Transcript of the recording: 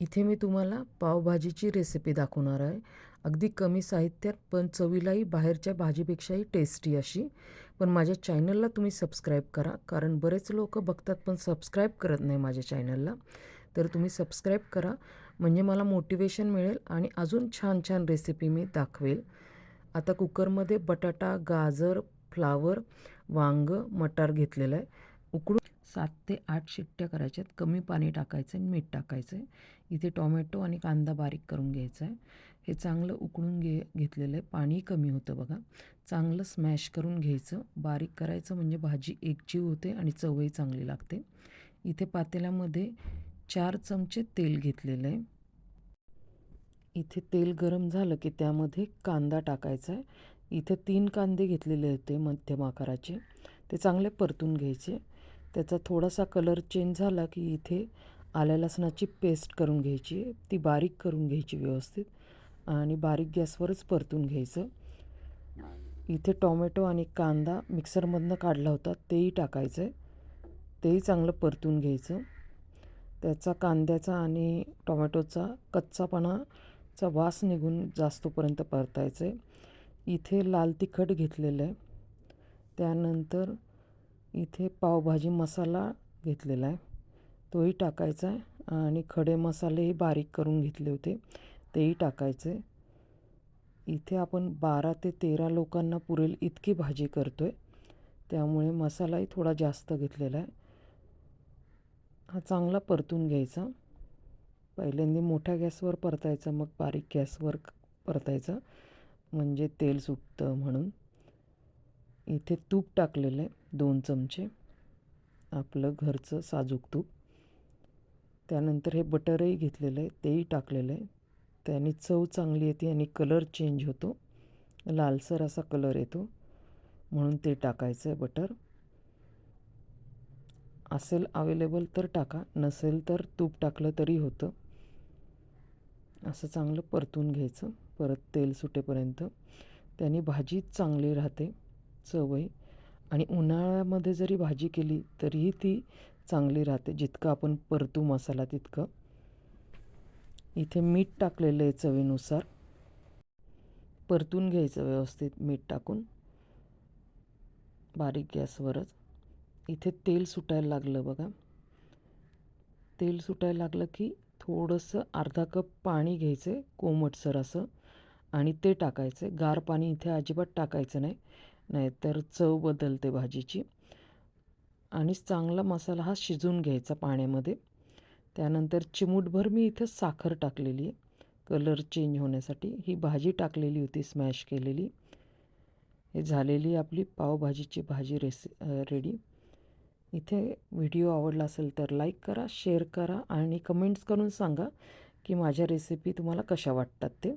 इथे मी तुम्हाला पावभाजीची रेसिपी दाखवणार आहे. अगदी कमी साहित्यात पण चवीलाही बाहेरच्या भाजीपेक्षाही टेस्टी अशी. पण माझ्या चॅनलला तुम्ही सबस्क्राईब करा कारण बरेच लोक बघतात पण सबस्क्राईब करत नाही माझ्या चॅनलला तर तुम्ही सबस्क्राईब करा म्हणजे मला मोटिवेशन मिळेल आणि अजून छान छान रेसिपी मी दाखवेल. आता कुकरमध्ये बटाटा गाजर फ्लावर वांग मटार घेतलेलं आहे. उकडून सात ते आठ शिट्ट्या करायच्या आहेत कमी पाणी टाकायचं आहे मीठ टाकायचं आहे इथे टॉमॅटो आणि कांदा बारीक करून घ्यायचा आहे हे चांगलं उकळून घे घेतलेलं आहे. पाणी कमी होतं बघा. चांगलं स्मॅश करून घ्यायचं. बारीक करायचं म्हणजे भाजी एकजीव होते आणि चवही चांगली लागते. इथे पातेल्यामध्ये चार चमचे तेल घेतलेलं आहे इथे तेल गरम झालं की त्यामध्ये कांदा टाकायचा आहे इथे तीन कांदे घेतलेले होते मध्यम आकाराचे. ते चांगले परतून घ्यायचे. त्याचा थोडासा कलर चेंज झाला की इथे आल्या लसणाची पेस्ट करून घ्यायची. ती बारीक करून घ्यायची व्यवस्थित. आणि बारीक गॅसवरच परतून घ्यायचं. इथे टॉमॅटो आणि कांदा मिक्सरमधनं काढला होता. तेही टाकायचं आहे तेही चांगलं परतून घ्यायचं. त्याचा कांद्याचा आणि टोमॅटोचा कच्चापणाचा वास निघून जास्तपर्यंत परतायचं आहे इथे लाल तिखट घेतलेलं आहे. त्यानंतर इथे पावभाजी मसाला घेतलेला आहे. तोही टाकायचा आहे आणि खडे मसालेही बारीक करून घेतले होते. तेही टाकायचे. इथे आपण बारा ते तेरा लोकांना पुरेल इतकी भाजी करतो आहे त्यामुळे मसालाही थोडा जास्त घेतलेला आहे. हा चांगला परतून घ्यायचा. पहिल्यांदा मोठ्या गॅसवर परतायचा मग बारीक गॅसवर परतायचा. म्हणजे तेल सुटतं म्हणून. इथे तूप टाकलेलं आहे दोन चमचे. आपलं घरचं साजूक तूप. त्यानंतर हे बटरही घेतलेलं आहे तेही टाकलेलं आहे. त्याने चव चांगली येते आणि कलर चेंज होतो. लालसर असा कलर येतो. म्हणून ते टाकायचं आहे बटर. असेल अवेलेबल तर टाका नसेल तर तूप टाकलं तरी होतं. असं चांगलं परतून घ्यायचं. परत तेल सुटेपर्यंत. त्याने भाजी चांगली राहते. चवही आणि उन्हाळ्यामध्ये जरी भाजी केली तरीही ती चांगली राहते. जितकं आपण परतू मसाला तितकं. इथे मीठ टाकलेलं आहे चवीनुसार. परतून घ्यायचं व्यवस्थित मीठ टाकून. बारीक गॅसवरच. इथे तेल सुटायला लागलं बघा. तेल सुटायला लागलं की थोडंसं अर्धा कप पाणी घ्यायचं आहे कोमटसर असं. आणि ते टाकायचं आहे गार पाणी इथे अजिबात टाकायचं नाही. नाहीतर चव बदलते भाजीची. आणि चांगला मसाला हा शिजून घ्यायचा पाण्यामध्ये. त्यानंतर चिमूटभर मी इथं साखर टाकलेली आहे. कलर चेंज होण्यासाठी ही भाजी टाकलेली होती स्मॅश केलेली. हे झालेली आपली पावभाजीची भाजी रेसि रेडी. इथे व्हिडिओ आवडला असेल तर लाईक करा शेअर करा आणि कमेंट्स करून सांगा की माझ्या रेसिपी तुम्हाला कशा वाटतात ते.